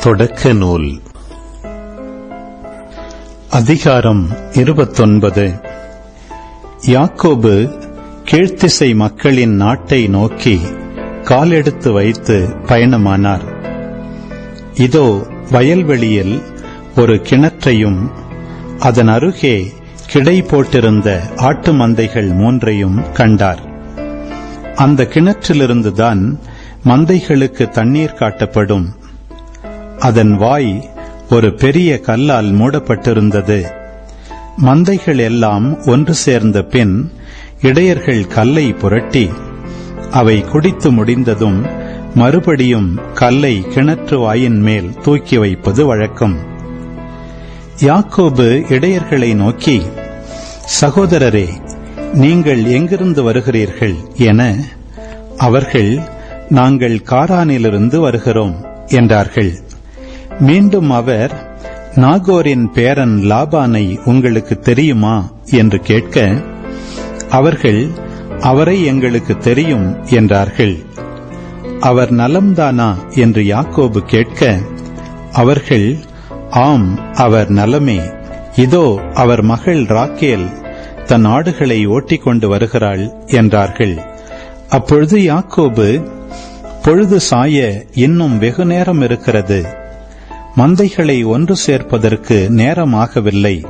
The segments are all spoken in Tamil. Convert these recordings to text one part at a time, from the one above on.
தொடக்க நூல் அதிகாரம் இருபத்தொன்பது. யாக்கோபு கீழ்த்திசை மக்களின் நாட்டை நோக்கி காலெடுத்து வைத்து பயணமானார். இதோ வயல்வெளியில் ஒரு கிணற்றையும் அதன் அருகே கிடை போட்டிருந்த ஆட்டு மந்தைகள் மூன்றையும் கண்டார். அந்த கிணற்றிலிருந்துதான் மந்தைகளுக்கு தண்ணீர் காட்டப்படும். அதன் வாய் ஒரு பெரிய கல்லால் மூடப்பட்டிருந்தது. மந்தைகள் எல்லாம் ஒன்று சேர்ந்த பின் இடையர்கள் கல்லை புரட்டி அவை குடித்து முடிந்ததும் மறுபடியும் கல்லை கிணற்று வாயின் மேல் தூக்கி வைப்பது வழக்கம். யாக்கோபு இடையர்களை நோக்கி சகோதரரே நீங்கள் எங்கிருந்து வருகிறீர்கள்? என அவர்கள் நாங்கள் காரானிலிருந்து வருகிறோம் என்றார்கள். மீண்டும் அவர் நாகோரின் பேரன் லாபானை உங்களுக்கு தெரியுமா? என்று கேட்க அவர்கள் அவரை எங்களுக்கு தெரியும் என்றார்கள். அவர் நலம்தானா? என்று யாக்கோபு கேட்க அவர்கள் ஆம் அவர் நலமே. இதோ அவர் மகள் ராக்கேல் தன் ஆடுகளை ஓட்டிக் கொண்டு வருகிறாள் என்றார்கள். அப்பொழுது யாக்கோபு பொழுது சாய இன்னும் வெகு நேரம் இருக்கிறது. மந்தைகளை ஒன்று சேர்ப்பதற்கு நேரமாகவில்லை.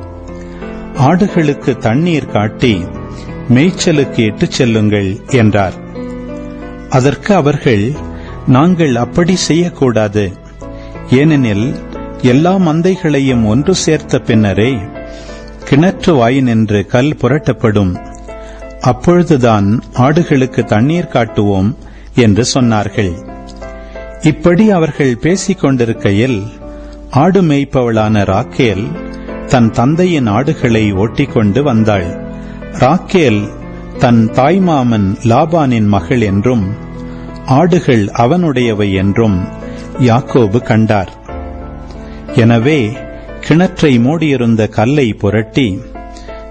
ஆடுகளுக்கு தண்ணீர் காட்டி மேய்ச்சலுக்கு இட்டு செல்லுங்கள் என்றார். அதற்கு அவர்கள் நாங்கள் அப்படி செய்யக்கூடாது. ஏனெனில் எல்லா மந்தைகளையும் ஒன்று சேர்த்த பின்னரே கிணற்று வாயினின்று கல் புரட்டப்படும். அப்பொழுதுதான் ஆடுகளுக்கு தண்ணீர் காட்டுவோம் என்று சொன்னார்கள். இப்படி அவர்கள் பேசிக் கொண்டிருக்கையில் ஆடு மேய்ப்பவளான ராக்கேல் தன் தந்தையின் ஆடுகளை ஓட்டிக்கொண்டு வந்தாள். ராக்கேல் தன் தாய்மாமன் லாபானின் மகள் என்றும் ஆடுகள் அவனுடையவை என்றும் யாக்கோபு கண்டார். எனவே கிணற்றை மூடியிருந்த கல்லை புரட்டி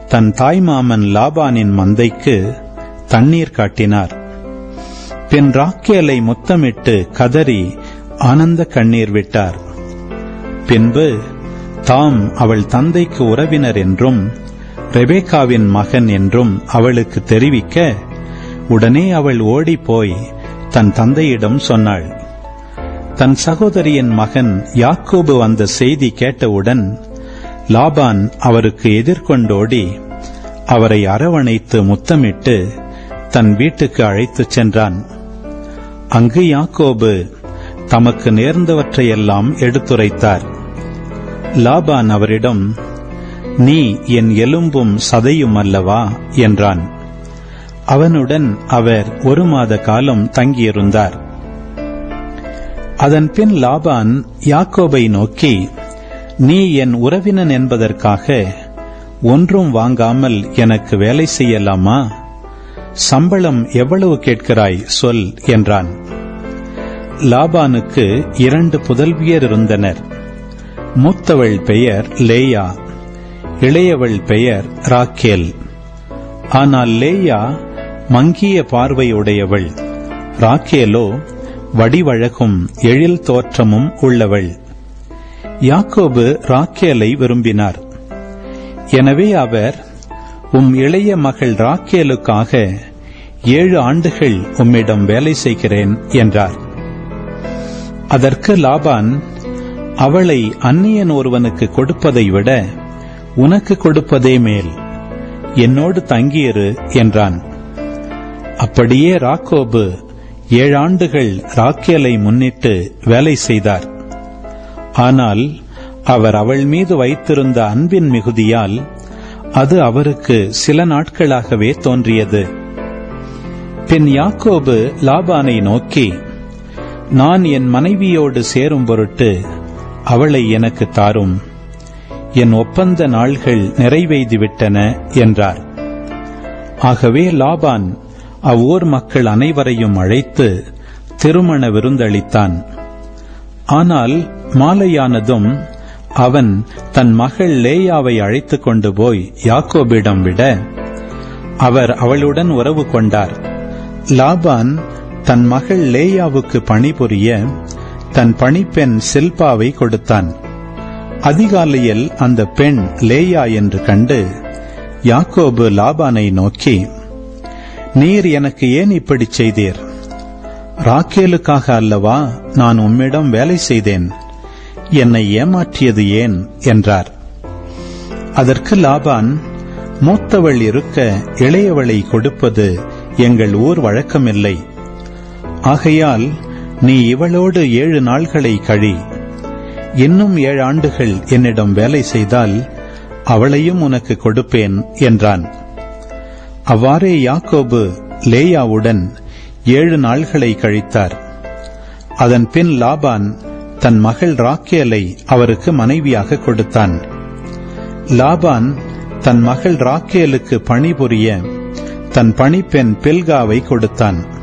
தன் தாய்மாமன் லாபானின் மந்தைக்கு தண்ணீர் காட்டினார். பின் ராக்கேலை முத்தமிட்டு கதறி ஆனந்த கண்ணீர் விட்டார். பின்பு தாம் அவள் தந்தைக்கு உறவினர் என்றும் ரெபேக்காவின் மகன் என்றும் அவளுக்கு தெரிவிக்க உடனே அவள் ஓடிப்போய் தன் தந்தையிடம் சொன்னாள். தன் சகோதரியின் மகன் யாக்கோபு வந்த செய்தி கேட்டவுடன் லாபான் அவருக்கு எதிர்கொண்டோடி அவரை அரவணைத்து முத்தமிட்டு தன் வீட்டுக்கு அழைத்துச் சென்றான். அங்கு யாக்கோபு தமக்கு நேர்ந்தவற்றையெல்லாம் எடுத்துரைத்தார். லாபான் அவரிடம் நீ என் எலும்பும் சதையும் அல்லவா? என்றான். அவனுடன் அவர் ஒரு மாத காலம் தங்கியிருந்தார். அதன் பின் லாபான் யாக்கோபை நோக்கி நீ என் உறவினன் என்பதற்காக ஒன்றும் வாங்காமல் எனக்கு வேலை செய்யலாமா? சம்பளம் எவ்வளவு கேட்கிறாய் சொல் என்றான். லாபானுக்கு இரண்டு புதல்வியர் இருந்தனர். மூத்தவள் பெயர் லேயா இளையவள் பெயர் ராக்கேல். ஆனால் லேயா மங்கிய பார்வையுடையவள். ராக்கேலோ வடிவழகும் எழில் தோற்றமும் உள்ளவள். யாக்கோபு ராக்கேலை விரும்பினார். எனவே அவர் உம் இளைய மகள் ராக்கேலுக்காக ஏழு ஆண்டுகள் உம்மிடம் வேலை செய்கிறேன் என்றார். அதற்கு லாபான் அவளை அந்நியன் ஒருவனுக்கு கொடுப்பதை விட உனக்கு கொடுப்பதே மேல். என்னோடு தங்கியிரு என்றான். அப்படியே ராக்கோபு ஏழாண்டுகள் ராக்கேலை முன்னிட்டு வேலை செய்தார். ஆனால் அவர் அவள் மீது வைத்திருந்த அன்பின் மிகுதியால் அது அவருக்கு சில நாட்களாகவே தோன்றியது. பின் யாக்கோபு லாபானை நோக்கி நான் என் மனைவியோடு சேரும் பொருட்டு அவளை எனக்கு தாரும். என் ஒப்பந்த நாள்கள் நிறைவெய்துவிட்டன என்றார். ஆகவே லாபான் அவ்வூர் மக்கள் அனைவரையும் அழைத்து திருமண விருந்தளித்தான். ஆனால் மாலையானதும் அவன் தன் மகள் லேயாவை அழைத்துக் கொண்டு போய் யாக்கோபிடம் விட அவர் அவளுடன் உறவு கொண்டார். லாபான் தன் மகள் லேயாவுக்கு பணிபுரிய தன் பணிப்பெண் சில்பாவை கொடுத்தான். அதிகாலையில் அந்த பெண் லேயா என்று கண்டு யாக்கோபு லாபானை நோக்கி நீர் எனக்கு ஏன் இப்படி செய்தீர்? ராக்கேலுக்காக அல்லவா நான் உம்மிடம் வேலை செய்தேன். என்னை ஏமாற்றியது ஏன்? என்றார். அதற்கு லாபான் மூத்தவள் இருக்க இளையவளை கொடுப்பது எங்கள் ஊர் வழக்கமில்லை. ஆகையால் நீ இவளோடு ஏழு நாள்களை கழி. இன்னும் ஏழு ஆண்டுகள் என்னிடம் வேலை செய்தால் அவளையும் உனக்கு கொடுப்பேன் என்றான். அவ்வாறே யாக்கோபு லேயாவுடன் ஏழு நாள்களை கழித்தார். அதன் பின் லாபான் தன் மகள் ராக்கேலை அவருக்கு மனைவியாக கொடுத்தான். லாபான் தன் மகள் ராக்கேலுக்கு பணிபுரிய தன் பணிப்பெண் பில்காவை கொடுத்தான்.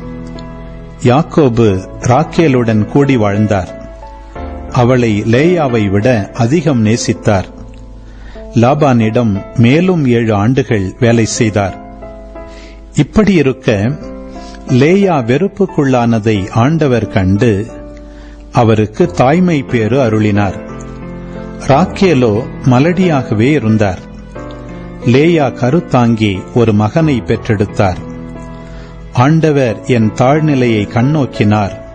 யாக்கோபு ராக்கேலுடன் கூடி வாழ்ந்தார். அவளை லேயாவை விட அதிகம் நேசித்தார். லாபானிடம் மேலும் ஏழு ஆண்டுகள் வேலை செய்தார். இப்படி இருக்க லேயா வெறுப்புக்குள்ளானதை ஆண்டவர் கண்டு அவருக்கு தாய்மை பேறு அருளினார். ராக்கேலோ மலடியாகவே இருந்தார். லேயா கருத்தாங்கி ஒரு மகனை பெற்றெடுத்தார். ஆண்டவர் என் தாழ்நிலையை கண்ணோக்கினார்.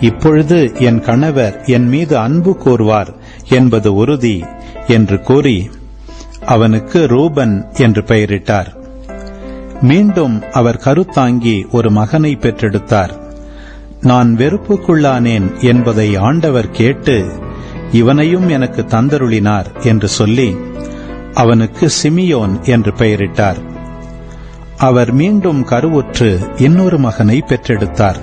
இப்பொழுது என் கணவர் என் மீது அன்பு கூர்வார் என்பது உறுதி என்று கூறி அவனுக்கு ரூபன் என்று பெயரிட்டார். மீண்டும் அவர் கருத்தாங்கி ஒரு மகனை பெற்றெடுத்தார். நான் வெறுப்புக்குள்ளானேன் என்பதை ஆண்டவர் கேட்டு இவனையும் எனக்கு தந்தருளினார் என்று சொல்லி அவனுக்கு சிமியோன் என்று பெயரிட்டார். அவர் மீண்டும் கருவுற்று இன்னொரு மகனை பெற்றெடுத்தார்.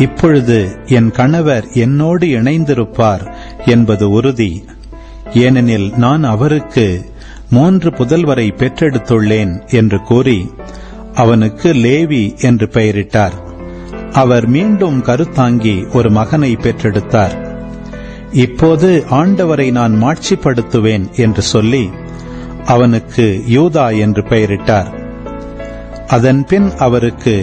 இப்பொழுது என் கணவர் என்னோடு இணைந்திருப்பார் என்பது உறுதி. ஏனெனில் நான் அவருக்கு மூன்று புதல்வரை பெற்றெடுத்துள்ளேன் என்று கூறி அவனுக்கு லேவி என்று பெயரிட்டார். அவர் மீண்டும் கருத்தாங்கி ஒரு மகனை பெற்றெடுத்தார். இப்போது ஆண்டவரை நான் மாட்சிப்படுத்துவேன் என்று சொல்லி அவனுக்கு யூதா என்று பெயரிட்டார். அதன் பின் அவருக்கு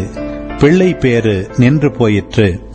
பிள்ளை பேறு நின்று போயிற்று.